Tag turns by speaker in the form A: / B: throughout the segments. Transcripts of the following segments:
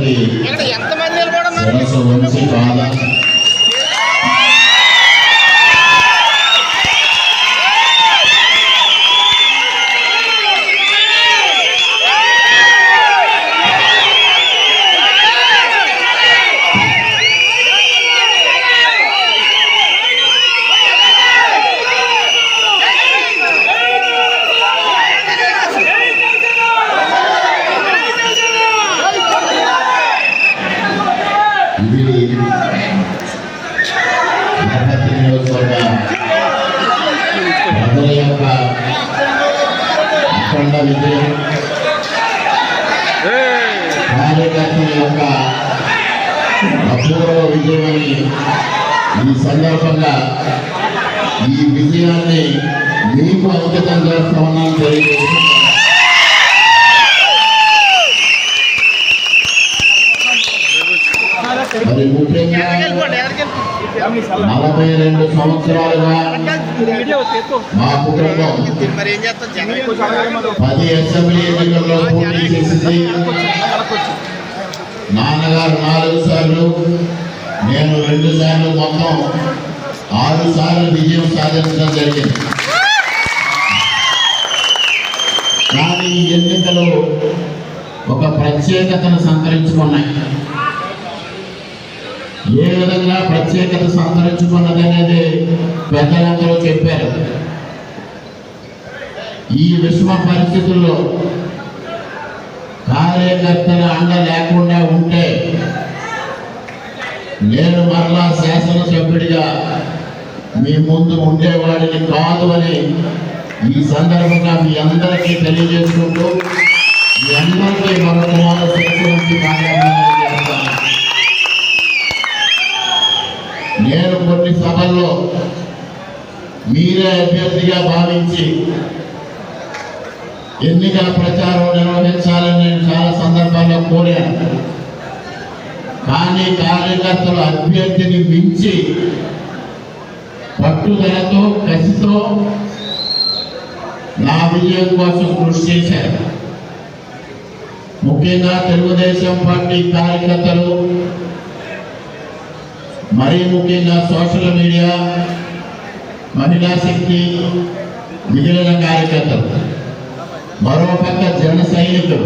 A: మీ
B: ఎంతమంది నిలబడున్నారు?
A: అఖండ విజయం కార్యకర్తల యొక్క అపూర్వ విజయమని ఈ సందర్భంగా ఈ విజయాన్ని మీకు అంకితం చేస్తా తెలియజేస్తున్నాను మరి ముఖ్యంగా
B: వెళ్ళిపోండి ఎక్కడికి వెళ్ళిపోండి.
A: నలభై రెండు సంవత్సరాలుగా మా కుటుంబం పది అసెంబ్లీ ఎన్నికల్లో పోటీ చేసింది. నాన్నగారు నాలుగు సార్లు నేను రెండు సార్లు మొత్తం ఆరు సార్లు విజయం సాధించడం జరిగింది. కానీ ఈ ఎన్నికలు ఒక ప్రత్యేకతను సంతరించుకున్నాయి. ఏ విధంగా ప్రత్యేకత సంతరించుకున్నది అనేది పెద్దలందరూ చెప్పారు. ఈ విషమ పరిస్థితుల్లో కార్యకర్తల అండ లేకుండా ఉంటే నేను మరలా శాసనసభ్యుడిగా మీ ముందు ఉండేవాడిని కాదు అని ఈ సందర్భంగా మీ అందరికీ తెలియజేసుకుంటూ మీ అందరికీ మరొక కొన్ని మీరే అభ్యర్థిగా భావించి ఎన్నికల ప్రచారం నిర్వహించాలని నేను చాలా సందర్భాల్లో కోరాను. కానీ కార్యకర్తలు అభ్యర్థిని మించి పట్టుదలతో కసితో నా విజయం కోసం కృషి చేశారు. ముఖ్యంగా తెలుగుదేశం పార్టీ కార్యకర్తలు మరీ ముఖ్యంగా సోషల్ మీడియా మహిళా శక్తి మిగిలిన కార్యకర్తలు మరోపక్క జన సైనికులు.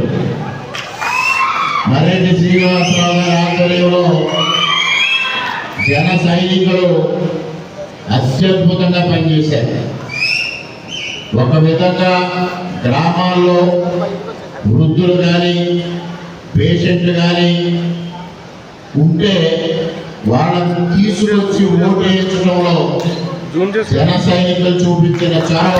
A: మరెడ్డి శ్రీనివాసరావు గారి ఆధ్వర్యంలో జన సైనికులు అత్యద్భుతంగా పనిచేశారు. ఒక విధంగా గ్రామాల్లో వృద్ధులు కానీ పేషెంట్లు కానీ ఉంటే వాళ్ళని తీసుకొచ్చి ఓటు వేయించడంలో జన సైనికులు చూపించిన చాలా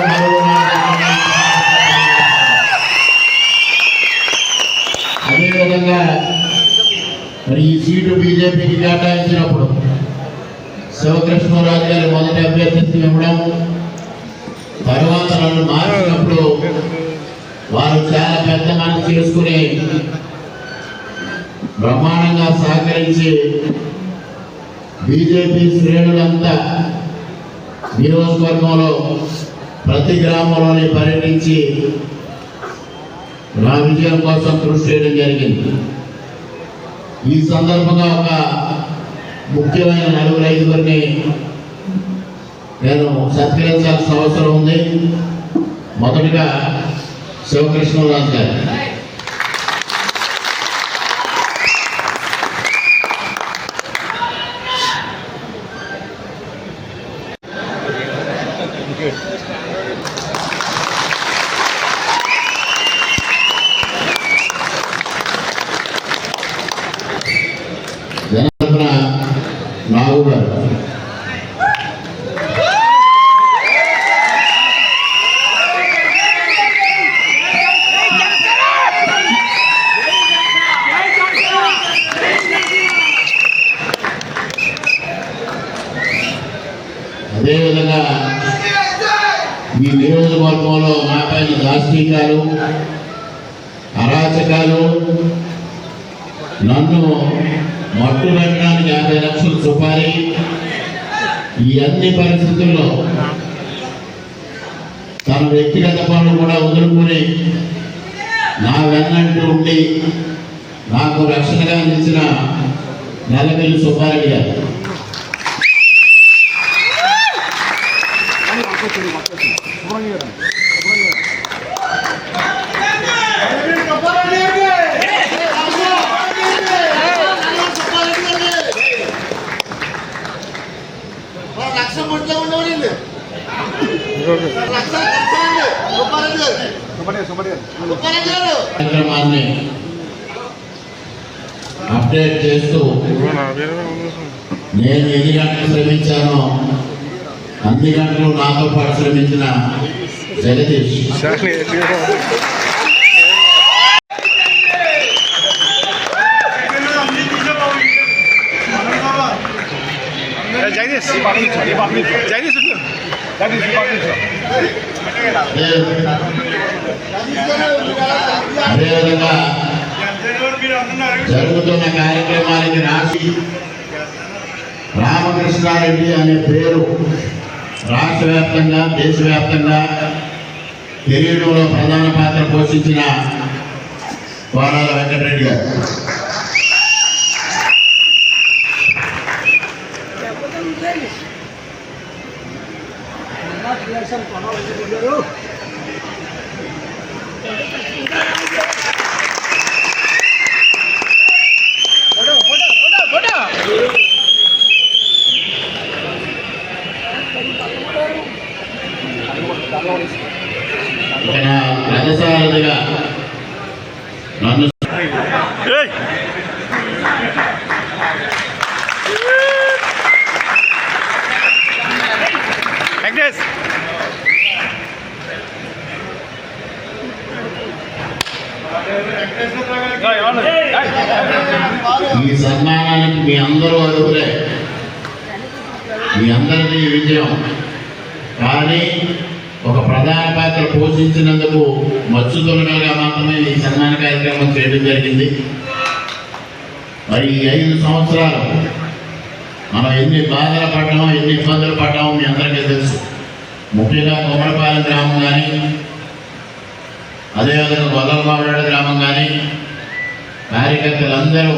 A: అదేవిధంగా మరి ఈ సీటు బీజేపీకి కేటాయించినప్పుడు శివకృష్ణరాజు గారి మొదటి అభ్యర్థిత్వం ఇవ్వడం తర్వాత నన్ను మార్చినప్పుడు వారు చాలా పెద్ద మనసు చేసుకుని బ్రహ్మాండంగా సహకరించి బీజేపీ శ్రేణులంతా నియోజకవర్గంలో ప్రతి గ్రామంలోని పర్యటించి నా విజయం కోసం కృషి చేయడం జరిగింది. ఈ సందర్భంగా ఒక ముఖ్యమైన నలుగురు ఐదుగురిని నేను సత్కరించాల్సిన అవసరం ఉంది. మొదటిగా శివకృష్ణరాజు గారు. good. ఈ నియోజకవర్గంలో మా పైన దాష్టీకాలు అరాచకాలు నన్ను మట్టు పెట్టడానికి యాభై లక్షలు సుపారీ ఈ అన్ని పరిస్థితుల్లో తన వ్యక్తిగత పనులు కూడా వదులుకొని నా వెన్నంటూ ఉండి నాకు రక్షణగా నిలిచిన నెలవేలు సుబ్బారెడ్డి గారు
B: లక్ష ముట్లే గారు
A: కార్యక్రమాన్ని అప్డేట్ చేస్తూ నేను ఎన్ని గంటలు శ్రమించానో అన్ని గంటలు నాతో పాటు శ్రమించిన జగదీష్.
B: జగదీష్. జగదీష్
A: అదేవిధంగా జరుగుతున్న కార్యక్రమానికి రాసి రామకృష్ణారెడ్డి అనే పేరు రాష్ట్ర వ్యాప్తంగా దేశవ్యాప్తంగా తెలియడంలో ప్రధాన పాత్ర పోషించిన కోరాల వెంకటరెడ్డి గారు ఇక నా రథసారథిగా నన్ను
B: వెంకటేష్
A: ఈ సన్మానానికి మీ అందరూ అర్హులే. మీ అందరిది విజయం కానీ ఒక ప్రధాన పాత్ర పోషించినందుకు మత్స్యతులుగా మాత్రమే ఈ సన్మాన కార్యక్రమం చేయడం జరిగింది. మరి ఈ ఐదు సంవత్సరాలు మనం ఎన్ని బాధలు పడ్డామో ఎన్ని ఇబ్బందులు పడ్డామో మీ అందరికీ తెలుసు. ముఖ్యంగా కొమరపాలెం గ్రామం కానీ అదేవిధంగా గొల్లలమావిడ గ్రామం కానీ కార్యకర్తలందరూ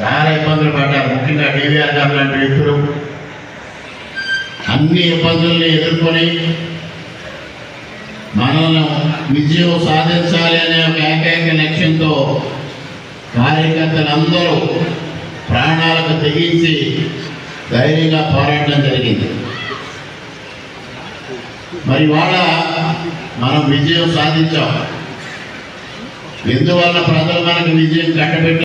A: చాలా ఇబ్బందులు పడ్డారు. ముఖ్యంగా డివిఆర్ గారు లాంటి వ్యక్తులు. అన్ని ఇబ్బందుల్ని ఎదుర్కొని మనల్ని విజయం సాధించాలి అనే ఒక ఏకైక లక్ష్యంతో కార్యకర్తలందరూ ప్రాణాలకు తెగించి ధైర్యంగా పోరాటం జరిగింది. మరి వాళ్ళ మనం విజయం సాధించాం. ఎందువల్ల ప్రజలు మనకు విజయం కట్టబెట్టి